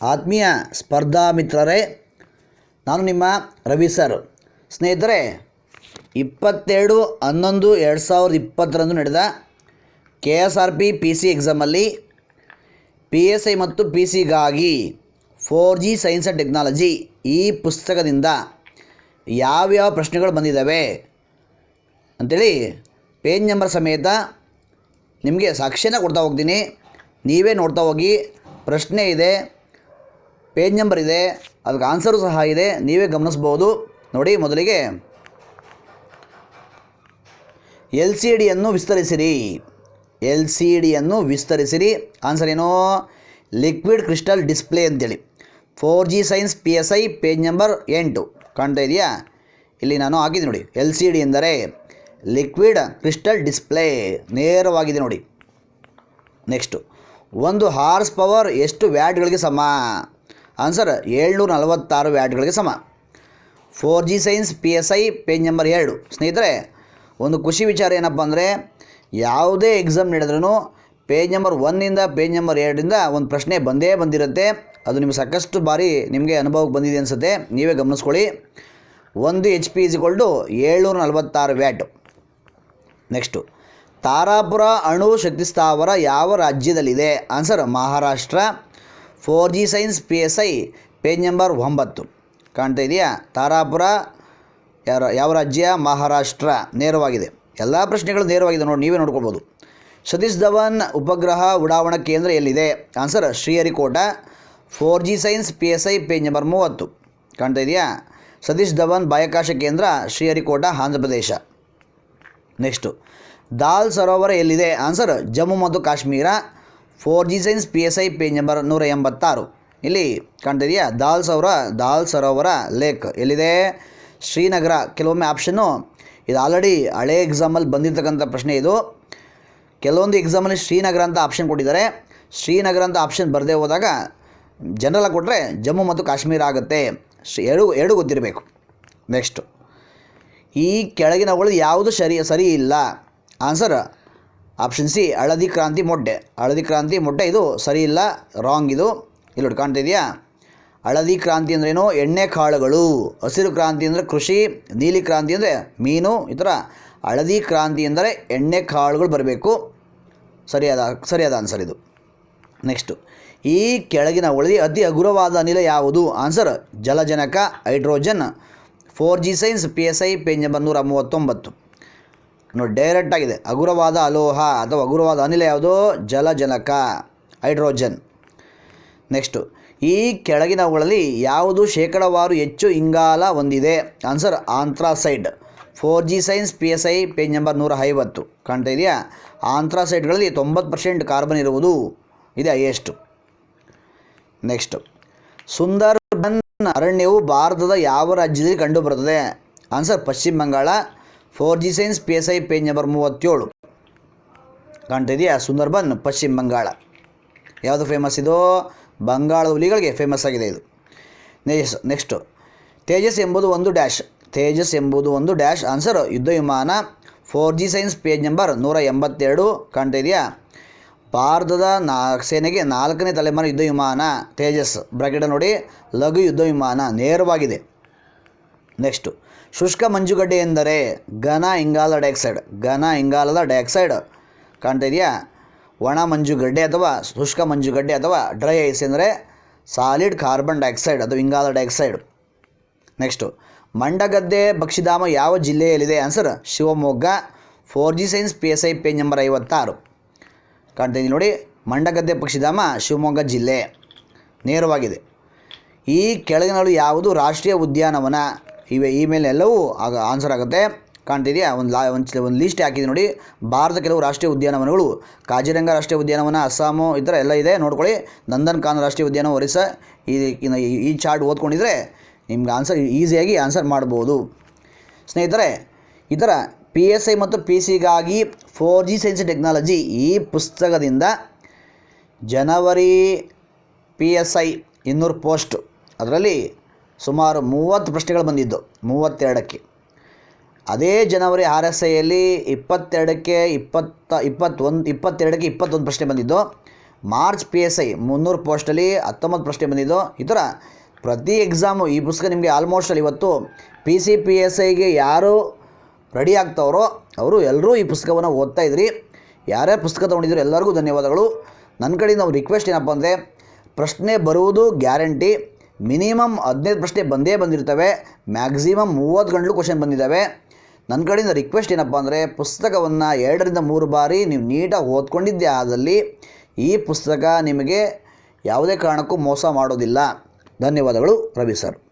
ಆತ್ಮೀಯ ಸ್ಪರ್ಧಾ ಮಿತ್ರರೇ, ನಾನು ನಿಮ್ಮ ರವಿ ಸರ್. ಸ್ನೇಹಿತರೆ, ಇಪ್ಪತ್ತೆರಡು, ಹನ್ನೊಂದು, ಎರಡು ಸಾವಿರದ ಇಪ್ಪತ್ತರಂದು ನಡೆದ K S R P P C ಎಕ್ಸಾಮಲ್ಲಿ ಪಿ ಎಸ್ ಐ ಮತ್ತು P ಸಿಗಾಗಿ four G science and technology ಈ ಪುಸ್ತಕದಿಂದ ಯಾವ್ಯಾವ ಪ್ರಶ್ನೆಗಳು ಬಂದಿದ್ದಾವೆ ಅಂಥೇಳಿ ಪೇಜ್ ನಂಬರ್ ಸಮೇತ ನಿಮಗೆ ಸಾಕ್ಷ್ಯನ ಕೊಡ್ತಾ ಹೋಗ್ತೀನಿ. ನೀವೇ ನೋಡ್ತಾ ಹೋಗಿ, ಪ್ರಶ್ನೆ ಇದೆ ಪೇಜ್ ನಂಬರ್ ಇದೆ, ಅದಕ್ಕೆ ಆನ್ಸರು ಸಹ ಇದೆ, ನೀವೇ ಗಮನಿಸ್ಬೋದು. ನೋಡಿ, ಮೊದಲಿಗೆ ಎಲ್ ಸಿ ಡಿಯನ್ನು ವಿಸ್ತರಿಸಿರಿ. ಎಲ್ ಸಿ ಡಿಯನ್ನು ವಿಸ್ತರಿಸಿರಿ. ಆನ್ಸರ್ ಏನೋ? ಲಿಕ್ವಿಡ್ ಕ್ರಿಸ್ಟಲ್ ಡಿಸ್ಪ್ಲೇ ಅಂತೇಳಿ. Four G science P S I page number ಎಂಟು. ಕಾಣ್ತಾ ಇದೆಯಾ? ಇಲ್ಲಿ ನಾನು ಹಾಕಿದ್ದೆ ನೋಡಿ. ಎಲ್ ಸಿ ಡಿ ಎಂದರೆ ಲಿಕ್ವಿಡ್ ಕ್ರಿಸ್ಟಲ್ ಡಿಸ್ಪ್ಲೇ. ನೇರವಾಗಿದೆ ನೋಡಿ. ನೆಕ್ಸ್ಟು. ಒಂದು ಹಾರ್ಸ್ ಪವರ್ ಎಷ್ಟು ವ್ಯಾಟ್ಗಳಿಗೆ ಸಮ? ಆನ್ಸರ್ ಏಳ್ನೂರ ನಲವತ್ತಾರು ವ್ಯಾಟ್ಗಳಿಗೆ ಸಮ. Four G science P S I page number ಎರಡು. ಸ್ನೇಹಿತರೆ, ಒಂದು ಖುಷಿ ವಿಚಾರ ಏನಪ್ಪ ಅಂದರೆ, ಯಾವುದೇ ಎಕ್ಸಾಮ್ ನಡೆದ್ರೂ ಪೇಜ್ ನಂಬರ್ ಒನ್ನಿಂದ ಪೇಜ್ ನಂಬರ್ ಎರಡರಿಂದ ಒಂದು ಪ್ರಶ್ನೆ ಬಂದೇ ಬಂದಿರುತ್ತೆ. ಅದು ನಿಮಗೆ ಸಾಕಷ್ಟು ಬಾರಿ ನಿಮಗೆ ಅನುಭವಕ್ಕೆ ಬಂದಿದೆ ಅನಿಸುತ್ತೆ. ನೀವೇ ಗಮನಿಸ್ಕೊಳ್ಳಿ. ಒಂದು ಎಚ್ ಪಿ ಇಸಿಕೊಂಡು ಏಳ್ನೂರ ನಲವತ್ತಾರು ವ್ಯಾಟ್. ನೆಕ್ಸ್ಟು ತಾರಾಪುರ ಅಣು ಶಕ್ತಿ ಸ್ಥಾವರ ಯಾವ ರಾಜ್ಯದಲ್ಲಿದೆ? Answer Maharashtra. Four G science P S I, page number ಒಂಬತ್ತು. ಕಾಣ್ತಾ ಇದೆಯಾ? ತಾರಾಪುರ, ಯಾರ, ಯಾವ ರಾಜ್ಯ? ಮಹಾರಾಷ್ಟ್ರ. ನೇರವಾಗಿದೆ. ಎಲ್ಲ ಪ್ರಶ್ನೆಗಳು ನೇರವಾಗಿದೆ ನೋಡಿ, ನೀವೇ ನೋಡ್ಕೊಬೋದು ಸತೀಶ್ ಧವನ್ ಉಪಗ್ರಹ ಉಡಾವಣಾ ಕೇಂದ್ರ ಎಲ್ಲಿದೆ? Answer Sriharikota four G science P S I, page number ಮೂವತ್ತು. ಕಾಣ್ತಾ ಇದೆಯಾ? ಸತೀಶ್ ಧವನ್ ಬಾಹ್ಯಾಕಾಶ ಕೇಂದ್ರ, ಶ್ರೀಹರಿಕೋಟ, ಆಂಧ್ರ ಪ್ರದೇಶ. ನೆಕ್ಸ್ಟು. ದಾಲ್ ಸರೋವರ ಎಲ್ಲಿದೆ? ಆನ್ಸರ್ ಜಮ್ಮು ಮತ್ತು Kashmir. Four G science P S I page number ನೂರ ಎಂಬತ್ತಾರು. ಇಲ್ಲಿ ಕಾಣ್ತಿದೆಯಾ? ದಾಲ್ ಸರೋವರ ದಾಲ್ ಸರೋವರ ಲೇಕ್. ಎಲ್ಲಿದೆ? ಶ್ರೀನಗರ. ಕೆಲವೊಮ್ಮೆ ಆಪ್ಷನ್ನು ಇದು ಆಲ್ರೆಡಿ ಹಳೆ ಎಕ್ಸಾಮಲ್ಲಿ ಬಂದಿರತಕ್ಕಂಥ ಪ್ರಶ್ನೆ ಇದು. ಕೆಲವೊಂದು ಎಕ್ಸಾಮಲ್ಲಿ ಶ್ರೀನಗರ ಅಂತ ಆಪ್ಷನ್ ಕೊಟ್ಟಿದ್ದಾರೆ. ಶ್ರೀನಗರ ಅಂತ ಆಪ್ಷನ್ ಬರದೇ ಹೋದಾಗ ಜನರಲ್ ಕೊಟ್ಟರೆ ಜಮ್ಮು ಮತ್ತು ಕಾಶ್ಮೀರ ಆಗುತ್ತೆ. ಶ್ರೀ, ಎರಡು ಎರಡು ಗೊತ್ತಿರಬೇಕು. ನೆಕ್ಸ್ಟು ಈ ಕೆಳಗಿನವುಗಳು ಯಾವುದು ಸರಿ ಸರಿ ಇಲ್ಲ? ಆನ್ಸರ್ ಆಪ್ಷನ್ ಸಿ ಹಳದಿ ಕ್ರಾಂತಿ ಮೊಟ್ಟೆ. ಹಳದಿ ಕ್ರಾಂತಿ ಮೊಟ್ಟೆ ಇದು ಸರಿ ಇಲ್ಲ ರಾಂಗ್ ಇದು. ಇಲ್ಲಿ ನೋಡಿ, ಕಾಣ್ತಾ ಇದೆಯಾ? ಹಳದಿ ಕ್ರಾಂತಿ ಅಂದ್ರೇನು ಎಣ್ಣೆ ಕಾಳುಗಳು. ಹಸಿರು ಕ್ರಾಂತಿ ಅಂದರೆ ಕೃಷಿ, ನೀಲಿ ಕ್ರಾಂತಿ ಅಂದರೆ ಮೀನು, ಈ ಥರ. ಹಳದಿ ಕ್ರಾಂತಿ ಅಂದರೆ ಎಣ್ಣೆ ಕಾಳುಗಳು ಬರಬೇಕು. ಸರಿಯಾದ ಸರಿಯಾದ ಆನ್ಸರ್ ಇದು. ನೆಕ್ಸ್ಟು ಈ ಕೆಳಗಿನ ಉಳಿದಿ ಅತಿ ಹಗುರವಾದ ಅನಿಲ ಯಾವುದು? Answer ಜಲಜನಕ, hydrogen. Four G science P S I page number ನೂರ ಮೂವತ್ತೊಂಬತ್ತು ನೋಡಿ ಡೈರೆಕ್ಟ್ ಆಗಿದೆ. ಹಗುರವಾದ ಅಲೋಹ ಅಥವಾ ಹಗುರವಾದ ಅನಿಲ ಯಾವುದು? ಜಲಜನಕ ಹೈಡ್ರೋಜನ್. ನೆಕ್ಸ್ಟು ಈ ಕೆಳಗಿನವುಗಳಲ್ಲಿ ಯಾವುದು ಶೇಕಡವಾರು ಹೆಚ್ಚು ಇಂಗಾಲ ಹೊಂದಿದೆ? Answer anthracite four G science P S I page number ನೂರ ಐವತ್ತು ಕಾಣ್ತಾ ಇದೆಯಾ? ಆಂಥ್ರಾಸೈಡ್ಗಳಲ್ಲಿ ತೊಂಬತ್ತು ಪರ್ಸೆಂಟ್ ಕಾರ್ಬನ್ ಇರುವುದು. ಇದೆ ಹೈಯೆಸ್ಟು ನೆಕ್ಸ್ಟು ಸುಂದರ್ಬನ್ ಅರಣ್ಯವು ಭಾರತದ ಯಾವ ರಾಜ್ಯದಲ್ಲಿ ಕಂಡುಬರುತ್ತದೆ? Answer Pashchima Bangala. Four G science P S I page number ಮೂವತ್ತೇಳು. ಕಾಣ್ತಿದೆಯಾ? ಸುಂದರ್ಬನ್, ಪಶ್ಚಿಮ ಬಂಗಾಳ. ಯಾವುದು ಫೇಮಸ್ ಇದು? ಬಂಗಾಳದ ಹುಲಿಗಳಿಗೆ ಫೇಮಸ್ ಆಗಿದೆ ಇದು. ನೆಕ್ಸ್ಟ್ ನೆಕ್ಸ್ಟು ತೇಜಸ್ ಎಂಬುದು ಒಂದು ಡ್ಯಾಶ್ ತೇಜಸ್ ಎಂಬುದು ಒಂದು ಡ್ಯಾಶ್ ಆನ್ಸರ್ ಯುದ್ಧ ವಿಮಾನ. Four G science page number ನೂರ ಎಂಬತ್ತೆರಡು ಕಾಣ್ತಾ ಭಾರತದ ನಾ, ಸೇನೆಗೆ ನಾಲ್ಕನೇ ತಲೆಮಾರು ಯುದ್ಧ ವಿಮಾನ. ತೇಜಸ್ ಬ್ರಾಕೆಟ್ ನೋಡಿ. ಲಘು ಯುದ್ಧ ವಿಮಾನ. ನೇರವಾಗಿದೆ. ನೆಕ್ಸ್ಟು ಶುಷ್ಕ ಮಂಜುಗಡ್ಡೆ ಎಂದರೆ ಘನ ಇಂಗಾಲ ಡೈಆಕ್ಸೈಡ್. ಘನ ಇಂಗಾಲದ ಡೈಆಕ್ಸೈಡ್. ಕಾಣ್ತಾ ಇದೆಯಾ? ಒಣ ಮಂಜುಗಡ್ಡೆ ಅಥವಾ ಶುಷ್ಕ ಮಂಜುಗಡ್ಡೆ ಅಥವಾ ಡ್ರೈ ಐಸ್ ಎಂದರೆ ಸಾಲಿಡ್ ಕಾರ್ಬನ್ ಡೈಆಕ್ಸೈಡ್ ಅಥವಾ ಇಂಗಾಲ ಡೈಆಕ್ಸೈಡ್. ನೆಕ್ಸ್ಟು, ಮಂಡಗದ್ದೆ ಪಕ್ಷಿಧಾಮ ಯಾವ ಜಿಲ್ಲೆಯಲ್ಲಿದೆ? Answer, Shivamogga. Four G science P S I page number ಐವತ್ತಾರು. ಕಾಣ್ತಾ ಇದ್ದೀನಿ ನೋಡಿ, ಮಂಡಗದ್ದೆ ಪಕ್ಷಿಧಾಮ ಶಿವಮೊಗ್ಗ ಜಿಲ್ಲೆ. ನೇರವಾಗಿದೆ. ಈ ಕೆಳಗಿನಲ್ಲಿ ಯಾವುದು ರಾಷ್ಟ್ರೀಯ ಉದ್ಯಾನವನ? ಇವೆ ಇಮೇಲ್ ಮೇಲೆ ಎಲ್ಲವೂ ಆಗ ಆನ್ಸರ್ ಆಗುತ್ತೆ. ಕಾಣ್ತಿದೆಯಾ? ಒಂದು ಲಾ ಒಂದು ಒಂದು ಲೀಸ್ಟ್ ಹಾಕಿದೆ ನೋಡಿ. ಭಾರತ ಕೆಲವು ರಾಷ್ಟ್ರೀಯ ಉದ್ಯಾನವನಗಳು, ಕಾಜಿರಂಗ ರಾಷ್ಟ್ರೀಯ ಉದ್ಯಾನವನ, ಅಸ್ಸಾಮು, ಈ ಥರ ಎಲ್ಲ ಇದೆ. ನೋಡ್ಕೊಳ್ಳಿ. ನಂದನ್ ಖಾನ್ ರಾಷ್ಟ್ರೀಯ ಉದ್ಯಾನ ಒರಿಸ್ಸಾ. ಈ- ಈ ಚಾರ್ಟ್ ಓದ್ಕೊಂಡಿದ್ರೆ ನಿಮ್ಗೆ ಆನ್ಸರ್ ಈಸಿಯಾಗಿ ಆನ್ಸರ್ ಮಾಡ್ಬೋದು. ಸ್ನೇಹಿತರೆ, ಈ ಥರ ಪಿ ಎಸ್ ಐ ಮತ್ತು ಪಿ ಸಿಗಾಗಿ ಫೋರ್ ಜಿ ಸೈನ್ಸ್ ಟೆಕ್ನಾಲಜಿ ಈ ಪುಸ್ತಕದಿಂದ ಜನವರಿ ಪಿ ಎಸ್ ಐ ಇನ್ನೂರು ಪೋಸ್ಟ್ ಅದರಲ್ಲಿ ಸುಮಾರು ಮೂವತ್ತು ಪ್ರಶ್ನೆಗಳು ಬಂದಿದ್ದು, ಮೂವತ್ತೆರಡಕ್ಕೆ. ಅದೇ ಜನವರಿ ಆರ್ ಎಸ್ ಐಯಲ್ಲಿ ಇಪ್ಪತ್ತೆರಡಕ್ಕೆ ಇಪ್ಪತ್ತ, ಇಪ್ಪತ್ತೊಂದು, ಇಪ್ಪತ್ತೆರಡಕ್ಕೆ ಇಪ್ಪತ್ತೊಂದು ಪ್ರಶ್ನೆ ಬಂದಿದ್ದು, ಮಾರ್ಚ್ ಪಿ ಎಸ್ ಐ ಮುನ್ನೂರು ಪೋಸ್ಟಲ್ಲಿ ಹತ್ತೊಂಬತ್ತು ಪ್ರಶ್ನೆ ಬಂದಿದ್ದು. ಈ ಥರ ಪ್ರತಿ ಎಕ್ಸಾಮು ಈ ಪುಸ್ತಕ ನಿಮಗೆ ಆಲ್ಮೋಸ್ಟ್ ಅಲ್ಲಿ ಇವತ್ತು ಪಿ ಸಿ ಪಿ ಎಸ್ ಐಗೆ ಯಾರು ರೆಡಿ ಆಗ್ತಾವ್ರೋ ಅವರು ಎಲ್ಲರೂ ಈ ಪುಸ್ತಕವನ್ನು ಓದ್ತಾ ಇದ್ರಿ. ಯಾರೇ ಪುಸ್ತಕ ತೊಗೊಂಡಿದ್ರು ಎಲ್ಲರಿಗೂ ಧನ್ಯವಾದಗಳು. ನನ್ನ ಕಡೆಯಿಂದ ನಾವು ರಿಕ್ವೆಸ್ಟ್ ಏನಪ್ಪ ಅಂದರೆ, ಪ್ರಶ್ನೆ ಬರುವುದು ಗ್ಯಾರಂಟಿ. ಮಿನಿಮಮ್ ಹದಿನೈದು ಪ್ರಶ್ನೆ ಬಂದೇ ಬಂದಿರ್ತವೆ, ಮ್ಯಾಕ್ಸಿಮಮ್ ಮೂವತ್ತು ಗಂಟಲು ಕ್ವಶನ್ ಬಂದಿದ್ದಾವೆ. ನನ್ನ ಕಡೆಯಿಂದ ರಿಕ್ವೆಸ್ಟ್ ಏನಪ್ಪ ಅಂದರೆ, ಪುಸ್ತಕವನ್ನು ಎರಡರಿಂದ ಮೂರು ಬಾರಿ ನೀವು ನೀಟಾಗಿ ಓದ್ಕೊಂಡಿದ್ದೆ ಆದಲ್ಲಿ ಈ ಪುಸ್ತಕ ನಿಮಗೆ ಯಾವುದೇ ಕಾರಣಕ್ಕೂ ಮೋಸ ಮಾಡೋದಿಲ್ಲ. ಧನ್ಯವಾದಗಳು ರವಿ ಸರ್.